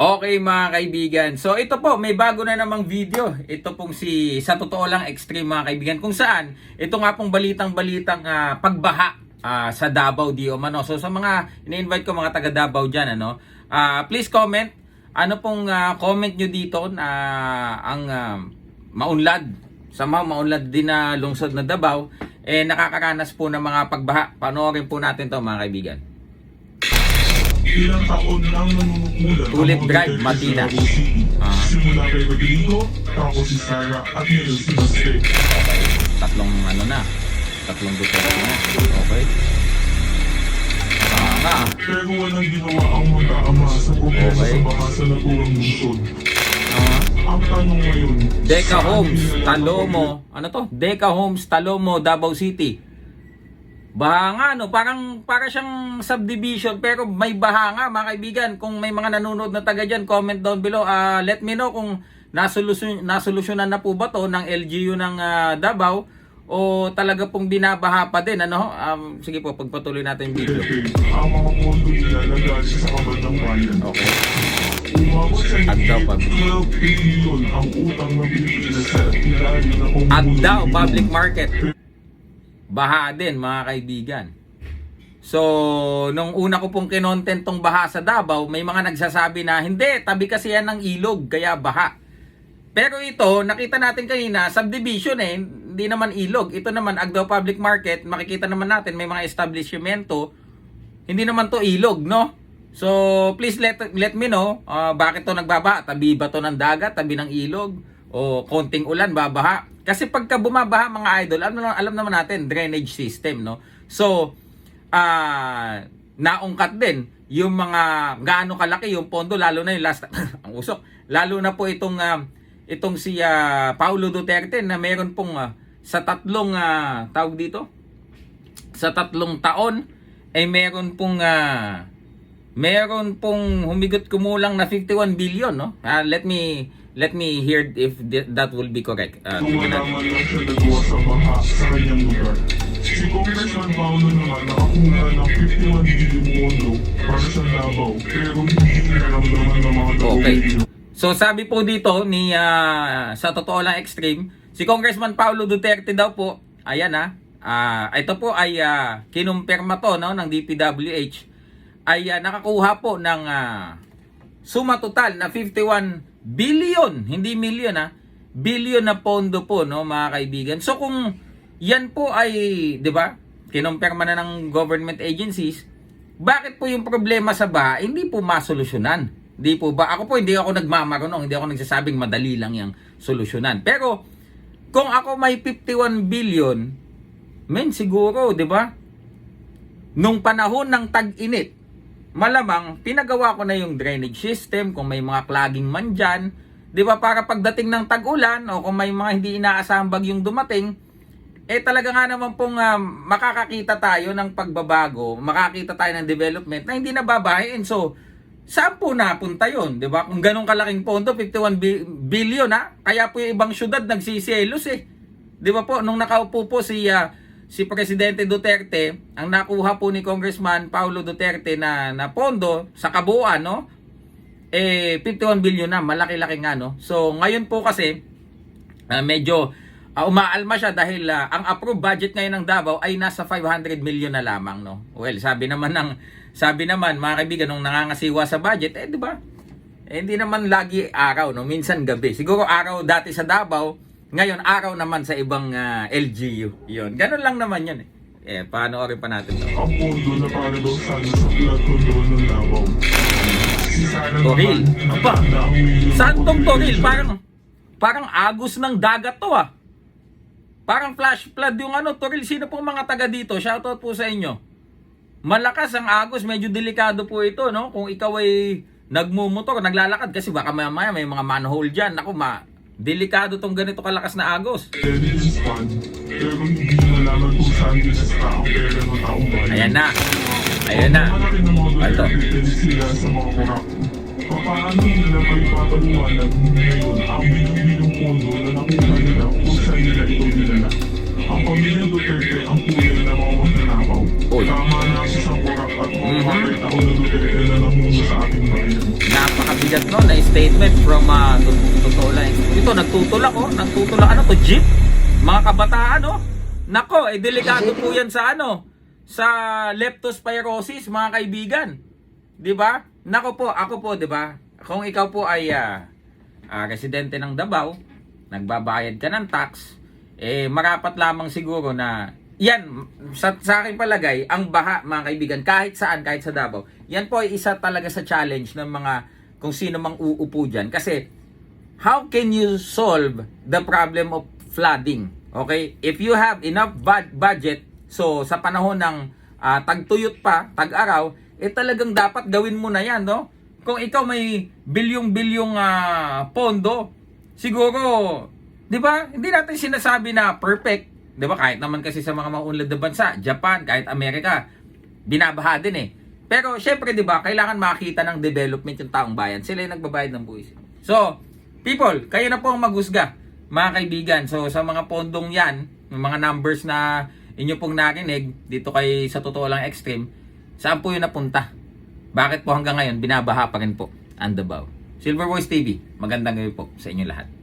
Okay mga kaibigan. So ito po, may bago na namang video. Ito pong si sa totoo lang extreme mga kaibigan kung saan ito nga pong balitang-balitang ah, pagbaha ah, sa Davao di Mano. So sa mga ini-invite ko mga taga Davao diyan ano, ah, please comment ano pong ah, comment nyo dito na ang ah, maunlad sa mga maunlad din na lungsod na Davao eh nakakaranas po ng mga pagbaha. Panoorin po natin to mga kaibigan. Ilang taon nang nanunungkulan ang Ulit mga drive, Matina. Ah. Simula kay Rodrigo, tapos si Sara at ngayon si. Okay. Tatlong ano na. Tatlong Duterte na. Okay. Ah, nga. Pero walang ginawa ang mag-aama sa problema Okay. sa baha sa naturang lungsod. Ah. Ang tanong ngayon, Deca Homes, Talomo. Ano to? Deca Homes, Talomo, Davao City. Baha nga, no? Parang, para siyang subdivision, pero may baha nga, mga kaibigan. Kung may mga nanonood na taga dyan, comment down below. Ah, let me know kung nasolusyon, nasolusyonan na po ba to ng LGU ng ah, Davao o talaga pong binabaha pa din, ano? Um, sige po, pagpatuloy natin yung video. Ang mga pondo nilalagay sa kabandang bayan. Okay. Agdaw, higit pag- 12 billion ang utang ng Pilipinas sa ilalim na pamumuno Agdao ni Public. Market. Baha din mga kaibigan. So, nung una ko pong kinontent tong baha sa Davao, may mga nagsasabi na, hindi, tabi kasi yan ng ilog, kaya baha. Pero ito, nakita natin kanina, subdivision eh, hindi naman ilog. Ito naman, Agdao Public Market, makikita naman natin, may mga establishmento, hindi naman to ilog, no? So, please let let me know, ah, bakit to nagbabaha? Tabi ba to ng dagat, tabi ng ilog, o konting ulan, babaha? Kasi pagka bumabaha mga idol, alam, alam naman natin, drainage system, no? So, ah, naungkat din yung mga gaano kalaki yung pondo, lalo na yung last, ang usok, lalo na po itong, ah, itong si ah, Paulo Duterte na meron pong ah, sa tatlong, ah, tawag dito, sa tatlong taon, ay meron pong ah, meron pong humigot kumulang na 51 billion, no? Ah, let me let me hear if th- that will be correct. Kung tingnan wala natin. man lang siya nagawa sa baha sa kanyang lugar. Si Congressman Paolo naman nakakuha ng 51 billion mono para sa Davao pero hindi naramdaman ng mga Okay. So sabi po dito ni ah, sa totoo lang extreme, si Congressman Paulo Duterte daw po, ayan ah, ah, ito po ay uh, kinumpirma to no ng DPWH ay ah, nakakuha po ng ah, suma total na 51 billion, hindi million ah, billion na pondo po no mga kaibigan. So kung yan po ay, 'di ba? Kinumpirma na ng government agencies, bakit po yung problema sa baha hindi po masolusyonan? Di po ba? Ako po hindi ako nagmamarunong, hindi ako nagsasabing madali lang yung solusyonan. Pero kung ako may 51 billion, men siguro, 'di ba? Nung panahon ng tag-init, malamang pinagawa ko na yung drainage system kung may mga clogging man dyan. Di ba para pagdating ng tag-ulan o kung may mga hindi inaasahang bagyong dumating, eh talaga nga naman pong ah, makakakita tayo ng pagbabago, makakita tayo ng development na hindi nababahin. So, saan po napunta yun? Di ba? Kung ganun kalaking pondo, 51 bi- billion ha? Kaya po yung ibang syudad nagsisielos eh. Di ba po, nung nakaupo po si, ah, si Presidente Duterte, ang nakuha po ni Congressman Paulo Duterte na, na pondo sa kabuuan, no? Eh, 51 billion na, malaki-laki nga, no? So, ngayon po kasi, ah, medyo ah, umaalma siya dahil ah, ang approved budget ngayon ng Davao ay nasa 500 million na lamang, no? Well, sabi naman ng, sabi naman, mga kaibigan, nung nangangasiwa sa budget, eh, di ba? Eh, hindi naman lagi araw, no? Minsan gabi. Siguro araw dati sa Davao, ngayon araw naman sa ibang ah, LGU. Yun. Ganun lang naman yun eh. Eh, panoorin pa natin. Ang pondo na para daw sana sa flood control ng Sara Toril. naman, Aba, nakatanda ang million Saan na tong pondo Toril? Parang, parang agos ng dagat to ah. Parang flash flood yung ano, Toril. Sino pong mga taga dito? Shoutout po sa inyo. Malakas ang agos, medyo delikado po ito, no? Kung ikaw ay nagmumotor, naglalakad, kasi baka mamaya may mga manhole dyan. Ako, ma, delikado tong ganito kalakas na agos. Ang. Ayan na. Ayan na. Mga Ito. Mga korap. Paano nila ngayon ang pondo na nakuha nila kung saan nila ito dinala? Ang pamilyang Duterte ang kuya ng mga magnanakaw. Uy. Tama na si Sakurak at Mhm. bakit ako na Duterte na namuno sa ating bayan. Napakabigat no na statement from uh, lang. Ito nagtutulak oh, nagtutulak ano to jeep? Mga kabataan oh. Nako, eh delikado po 'yan sa ano, sa leptospirosis mga kaibigan. 'Di ba? Nako po, ako po, 'di ba? Kung ikaw po ay ah, ah, residente ng Davao, nagbabayad ka ng tax, eh marapat lamang siguro na yan, sa, sa aking palagay, ang baha, mga kaibigan, kahit saan, kahit sa Davao, yan po ay isa talaga sa challenge ng mga kung sino mang uupo dyan. Kasi, how can you solve the problem of flooding? Okay? If you have enough bud- budget, so sa panahon ng ah, tagtuyot pa, tag-araw, eh talagang dapat gawin mo na yan, no? Kung ikaw may bilyong-bilyong ah, pondo, siguro, di ba, hindi natin sinasabi na perfect. Di ba, kahit naman kasi sa mga maunlad na bansa, Japan, kahit Amerika, binabaha din eh. Pero syempre, di ba, kailangan makita ng development yung taong bayan. Sila yung nagbabayad ng buwis. So, people, kayo na po ang maghusga, mga kaibigan. So, sa mga pondong yan, mga numbers na inyo pong narinig dito kay sa totoo lang extreme, saan po yun napunta? Bakit po hanggang ngayon binabaha pa rin po ang Davao? Silver Voice TV, magandang gabi po sa inyo lahat.